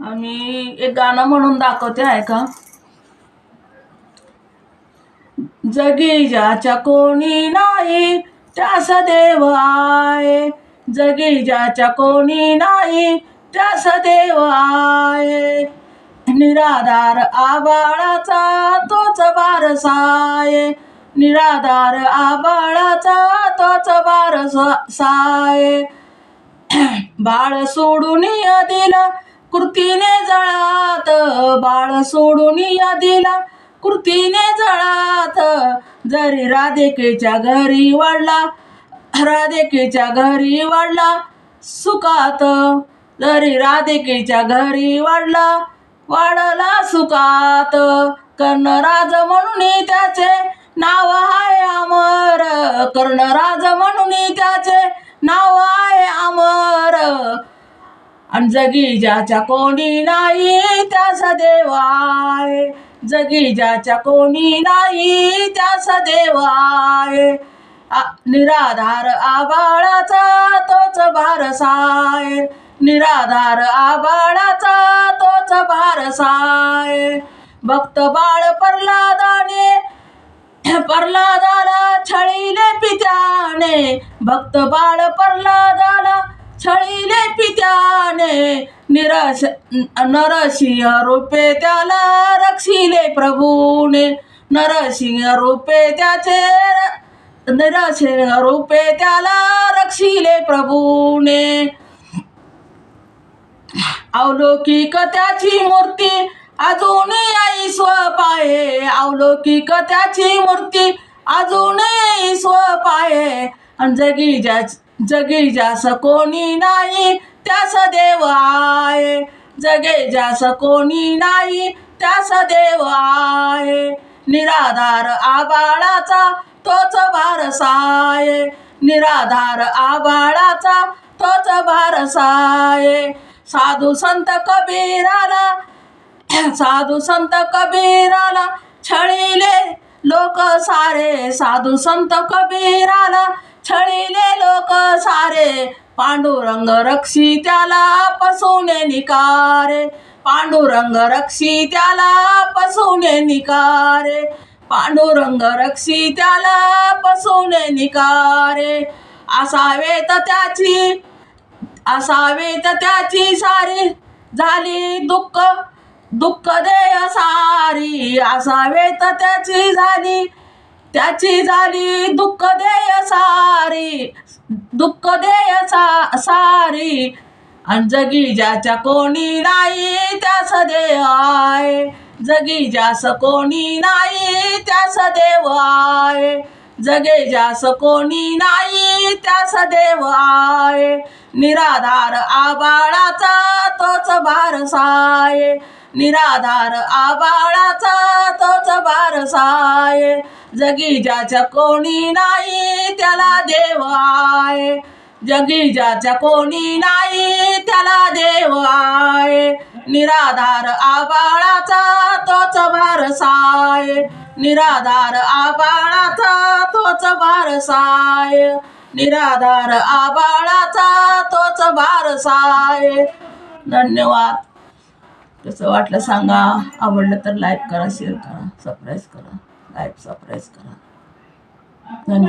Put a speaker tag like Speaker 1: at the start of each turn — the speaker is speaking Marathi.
Speaker 1: आम्ही एक गाणं म्हणून दाखवते आहे का? जगी ज्याच्या कोणी नाही त्यास देव आहे. जगी ज्याच्या कोणी नाही त्यास देव आहे. निराधार आबाळाचा तोच बारसाय निराधार आबाळाचा तोच बारसाय बाळ सोडून दिला कृतीने जळात बाळ सोडून या दिला कृतीने जळात जरी राधेकेच्या घरी वाढला राधेकेच्या घरी वाढला सुखात. जरी राधेकेच्या घरी वाढला वाढला सुखात. कर्णराज म्हणून त्याचे नाव आहे अमर. कर्णराज म्हणून त्याचे नाव आहे अमर. आणि जगी ज्याच्या कोणी नाही त्यास देवाय. आहे जगी ज्याच्या कोणी नाही त्यास देवाय. निराधार आबाळाचा तोच भारसाय निराधार आबाळाचा तोच भारसाय भक्त बाळ प्रल्हादाने प्रल्हादाला छळीले पित्याने. भक्त बाळ प्रल्हादाला छळी त्याने निरश नरसिंह रूपे त्याला रक्षिले प्रभूने. नरसिंह रूपे त्याचे नरसिंह रूपे त्याला रक्षिले प्रभूने. अवलौकिक त्याची मूर्ती अजूनही आई स्वपाये अवलौकिक त्याची मूर्ती अजूनही स्वपाये आणि जगी ज्या जगी ज्यास कोणी नाही. त्यास देव आहे. जगे ज्यास कोणी नाही त्यास देव आहे. निराधार आबाळाचा तोच भारसाय निराधार आबाळाचा तोच भारसाय साधू संत कबीराला साधू संत कबीराला छळीले लोक सारे. साधू संत कबीराला छळीले लोक सारे. पांडुरंग रक्षी त्याला पसुने निकारे. पांडुरंग रक्षी त्याला पसुने निकारे. पांडुरंग रक्षी त्याला पसुने निकारे. असावे तर त्याची असावे तर त्याची सारी. झाली दुःख दुःख देय सारी. असावे तर त्याची झाली त्याची झाली दुःख देय सारी दुःख देय सा सारी. आणि जगी ज्याच्या कोणी नाही त्यास देव आहे. जगी ज्यास कोणी नाही त्यास देव आहे. जगे ज्यास कोणी नाही त्यास देव आहे. निराधार आबाळाचा तोच भारसाय निराधार आबाळाचा तोच बारसाय जगी ज्याच्या कोणी नाही त्याला देव आहे. जगी ज्याच्या कोणी नाही त्याला देव आहे. निराधार आबाळाचा तोच भारसाय निराधार आबाळाचा तोच भारसाय निराधार आबाळाचा तोच भारसाय धन्यवाद. कसं वाटलं सांगा. आवडलं तर लाईक करा शेअर करा सबस्क्राईब करा. लाईक सबस्क्राईब करा. धन्यवाद.